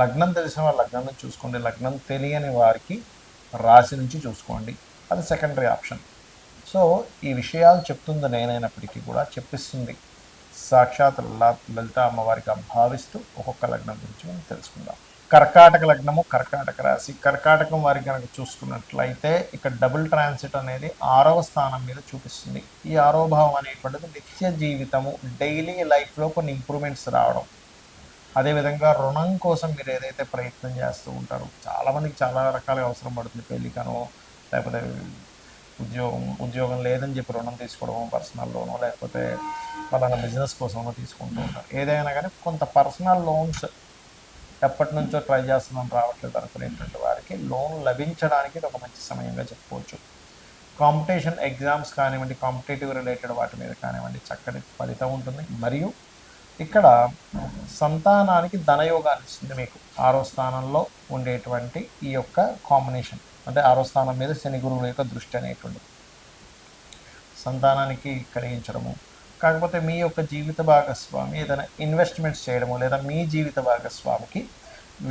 లగ్నం తెలిసిన వారు లగ్నం నుంచి చూసుకోండి. లగ్నం తెలియని వారికి రాశి నుంచి చూసుకోండి. అది సెకండరీ ఆప్షన్ సో ఈ విషయాలు చెప్తుంది నేనైనప్పటికీ కూడా చెప్పిస్తుంది. సాక్షాత్ లలిత లలిత అమ్మవారికి భావిస్తూ ఒక్కొక్క లగ్నం గురించి మనం తెలుసుకుందాం. కర్కాటక లగ్నము కర్కాటక రాశి. కర్కాటకం వారికి కనుక చూసుకున్నట్లయితే ఇక్కడ డబుల్ ట్రాన్సిట్ అనేది ఆరవ స్థానం మీద చూపిస్తుంది. ఈ ఆరో భావం అనేటువంటిది నిత్య జీవితము డైలీ లైఫ్లో కొన్ని ఇంప్రూవ్మెంట్స్ రావడం. అదేవిధంగా రుణం కోసం మీరు ఏదైతే ప్రయత్నం చేస్తూ ఉంటారో చాలామందికి చాలా రకాలుగా అవసరం పడుతుంది. పెళ్ళికనో లేకపోతే ఉద్యోగం ఉద్యోగం లేదని చెప్పి రుణం తీసుకోవడం పర్సనల్ లోనో లేకపోతే పలానా బిజినెస్ కోసమో తీసుకుంటూ ఉంటారు. ఏదైనా కానీ కొంత పర్సనల్ లోన్స్ ఎప్పటి నుంచో ట్రై చేస్తున్నాం రావట్లేదు అనుకునేటువంటి వారికి లోన్ లభించడానికి ఇది ఒక మంచి సమయంగా చెప్పుకోవచ్చు. కాంపిటీషన్ ఎగ్జామ్స్ కానివ్వండి కాంపిటేటివ్ రిలేటెడ్ వాటి మీద కానివ్వండి చక్కటి ఫలితం ఉంటుంది. మరియు ఇక్కడ సంతానానికి ధనయోగాన్ని ఇస్తుంది మీకు. ఆరో స్థానంలో ఉండేటువంటి ఈ యొక్క కాంబినేషన్ అంటే ఆరో స్థానం మీద శని గురువుల యొక్క దృష్టి అనేటువంటిది. సంతానానికి కలిగించడము. కాకపోతే మీ యొక్క జీవిత భాగస్వామి ఏదైనా ఇన్వెస్ట్మెంట్స్ చేయడము లేదా మీ జీవిత భాగస్వామికి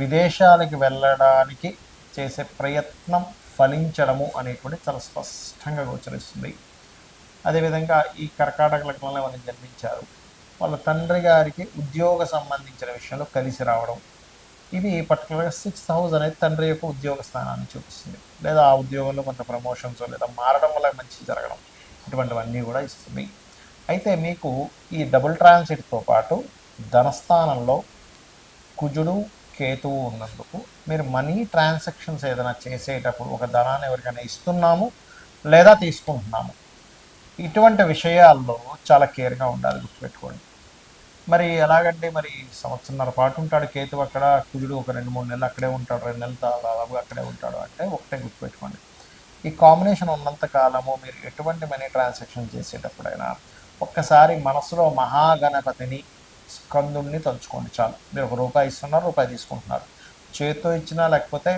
విదేశాలకి వెళ్ళడానికి చేసే ప్రయత్నం ఫలించడము అనేటువంటి చాలా స్పష్టంగా గోచరిస్తుంది. అదేవిధంగా ఈ కర్కాటక లగ్నంలో మనం జన్మించారు? వాళ్ళ తండ్రి గారికి ఉద్యోగ సంబంధించిన విషయంలో కలిసి రావడం. ఇవి పర్టికులర్గా సిక్స్త్ హౌస్ అనేది తండ్రి యొక్క ఉద్యోగ స్థానాన్ని చూపిస్తుంది. లేదా ఆ ఉద్యోగంలో కొంత ప్రమోషన్స్ లేదా మారడం వల్ల మంచి జరగడం ఇటువంటివన్నీ కూడా ఇస్తుంది. అయితే మీకు ఈ డబుల్ ట్రాన్సిట్తో పాటు ధనస్థానంలో కుజుడు కేతువు ఉన్నందుకు మీరు మనీ ట్రాన్సాక్షన్స్ ఏదైనా చేసేటప్పుడు ఒక ధనాన్ని ఎవరికైనా ఇస్తున్నాము లేదా తీసుకుంటున్నాము? ఇటువంటి విషయాల్లో చాలా కేర్గా ఉండాలి గుర్తుపెట్టుకోండి. మరి ఎలాగంటే మరి సంవత్సరంన్నర పాటు ఉంటాడు కేతు అక్కడ కుజుడు ఒక రెండు మూడు నెలలు అక్కడే ఉంటాడు రెండు నెలలు దాదాపు అక్కడే ఉంటాడు అంటే ఒకటే గుర్తుపెట్టుకోండి. ఈ కాంబినేషన్ ఉన్నంత కాలము మీరు ఎటువంటి మనీ ట్రాన్సాక్షన్ చేసేటప్పుడైనా ఒక్కసారి మనసులో మహాగణపతిని స్కందుణ్ణి తలుచుకోండి చాలు. మీరు ఒక రూపాయి ఇస్తున్నారు రూపాయి తీసుకుంటున్నారు. చేతితో ఇచ్చినా లేకపోతే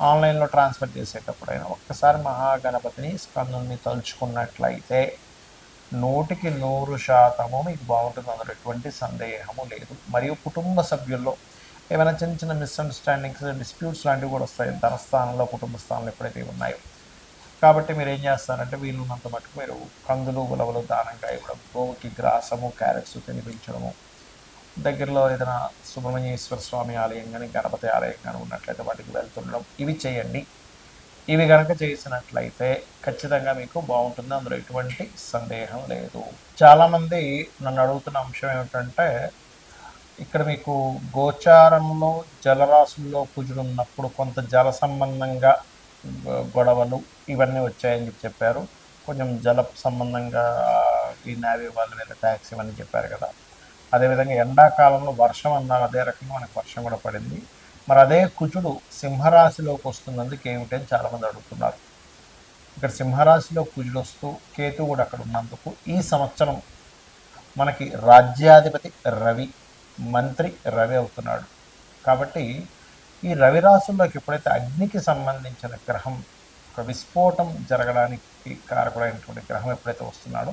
ఆన్లైన్లో ట్రాన్స్ఫర్ చేసేటప్పుడైనా ఒక్కసారి మహాగణపతిని స్కందుని తలుచుకున్నట్లయితే నూటికి నూరు శాతము మీకు బాగుంటుంది. అందులో ఎటువంటి సందేహము లేదు. మరియు కుటుంబ సభ్యుల్లో ఏమైనా చిన్న చిన్న మిస్అండర్స్టాండింగ్స్ డిస్ప్యూట్స్ లాంటివి కూడా వస్తాయి. ధనస్థానంలో కుటుంబ స్థానంలో ఎప్పుడైతే ఉన్నాయో. కాబట్టి మీరు ఏం చేస్తారంటే వీలున్నంత మటుకు మీరు కందులు ఉలవలు దానంగా ఇవ్వడం గోవుకి గ్రాసము క్యారెట్స్ తినిపించడము దగ్గరలో ఏదైనా సుబ్రహ్మణ్యేశ్వర స్వామి ఆలయం కానీ గణపతి ఆలయం కానీ ఉన్నట్లయితే వాటికి వెళ్తుండడం ఇవి చేయండి. ఇవి కనుక చేసినట్లయితే ఖచ్చితంగా మీకు బాగుంటుంది. అందులో ఎటువంటి సందేహం లేదు. చాలామంది నన్ను అడుగుతున్న అంశం ఏమిటంటే ఇక్కడ మీకు గోచారంలో జలరాశుల్లో ఉన్నప్పుడు కొంత జల సంబంధంగా గొడవలు ఇవన్నీ వచ్చాయని చెప్పి చెప్పారు. కొంచెం జల సంబంధంగా ఈ నావీ వాళ్ళ మీద ట్యాక్స్ ఇవన్నీ చెప్పారు కదా. అదేవిధంగా ఎండాకాలంలో వర్షం అన్నారు అదే రకంగా మనకు వర్షం కూడా పడింది. మరి అదే కుజుడు సింహరాశిలోకి వస్తున్నందుకు ఏమిటి అని చాలామంది అడుగుతున్నారు. ఇక్కడ సింహరాశిలో కుజుడు వస్తూ కేతు కూడా అక్కడ ఉన్నందుకు ఈ సంవత్సరం మనకి రాజ్యాధిపతి రవి మంత్రి రవి అవుతున్నాడు. కాబట్టి ఈ రవి రాశుల్లోకి ఎప్పుడైతే అగ్నికి సంబంధించిన గ్రహం ఒక విస్ఫోటం జరగడానికి కారకుడైనటువంటి గ్రహం ఎప్పుడైతే వస్తున్నాడో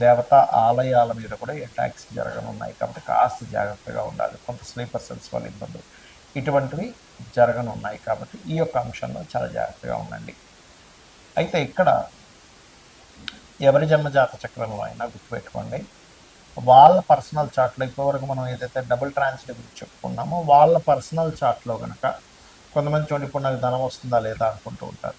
దేవతా ఆలయాల మీద కూడా అటాక్స్ జరగనున్నాయి కాబట్టి కాస్త జాగ్రత్తగా ఉండాలి. కొంత స్లీపర్ సెల్స్ వల్ల ఇబ్బందులు ఇటువంటివి జరగనున్నాయి కాబట్టి ఈ యొక్క అంశంలో చాలా జాగ్రత్తగా ఉండండి. అయితే ఇక్కడ ఎవరి జన్మజాత చక్రంలో అయినా గుర్తుపెట్టుకోండి. వాళ్ళ పర్సనల్ చార్ట్లో ఇప్పటివరకు మనం ఏదైతే డబుల్ ట్రాన్సిట్ గురించి చెప్పుకున్నామో వాళ్ళ పర్సనల్ చార్ట్లో కనుక కొంతమంది చూడండి ఇప్పుడు నాకు ధనం వస్తుందా లేదా అనుకుంటూ ఉంటారు.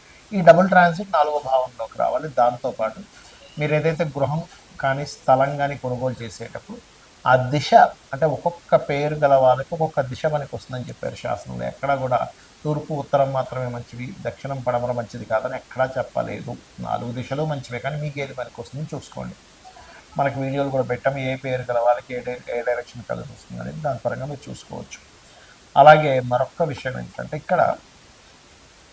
ఈ డబుల్ ట్రాన్సిట్ నాలుగో భావంలోకి రావాలి. దాంతోపాటు మీరు ఏదైతే గృహం కానీ స్థలం కానీ కొనుగోలు చేసేటప్పుడు ఆ దిశ అంటే ఒక్కొక్క పేరు గల వాళ్ళకి ఒక్కొక్క దిశ మనకు వస్తుందని చెప్పారు శాస్త్రంలో ఎక్కడ కూడా తూర్పు ఉత్తరం మాత్రమే మంచివి దక్షిణం పడమర మంచిది కాదని ఎక్కడా చెప్పలేదు. నాలుగు దిశలు మంచివే కానీ మీకు ఏది పనికి వస్తుందని చూసుకోండి. మనకి వీడియోలు కూడా పెట్టాము. ఏ పేరు గల వాళ్ళకి ఏ ఏ డైరెక్షన్ కలిసి వస్తుంది అనేది దాని పరంగా మీరు చూసుకోవచ్చు. అలాగే మరొక విషయం ఏంటంటే ఇక్కడ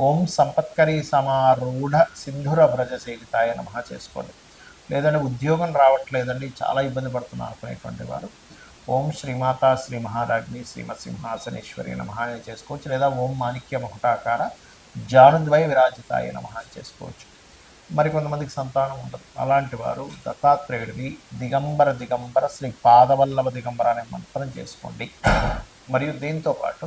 ఓం సంపత్కరి సమారూఢ సింధుర వ్రజ సేవితాయ నమః చేసుకోండి. లేదంటే ఉద్యోగం రావట్లేదండి చాలా ఇబ్బంది పడుతున్నారు అనుకునేటువంటి వారు. ఓం శ్రీమాత శ్రీ మహారాజ్ని శ్రీమత్ సింహాసనేశ్వరి చేసుకోవచ్చు లేదా ఓం మాణిక్య మకుటాకార జానుద్వయ విరాజితాయ నమః చేసుకోవచ్చు. మరి కొంతమందికి సంతానం ఉండదు. అలాంటి వారు దత్తాత్రేయుడివి దిగంబర దిగంబర శ్రీ పాదవల్లభ దిగంబర అనే మంత్రం చేసుకోండి. మరియు దీంతో పాటు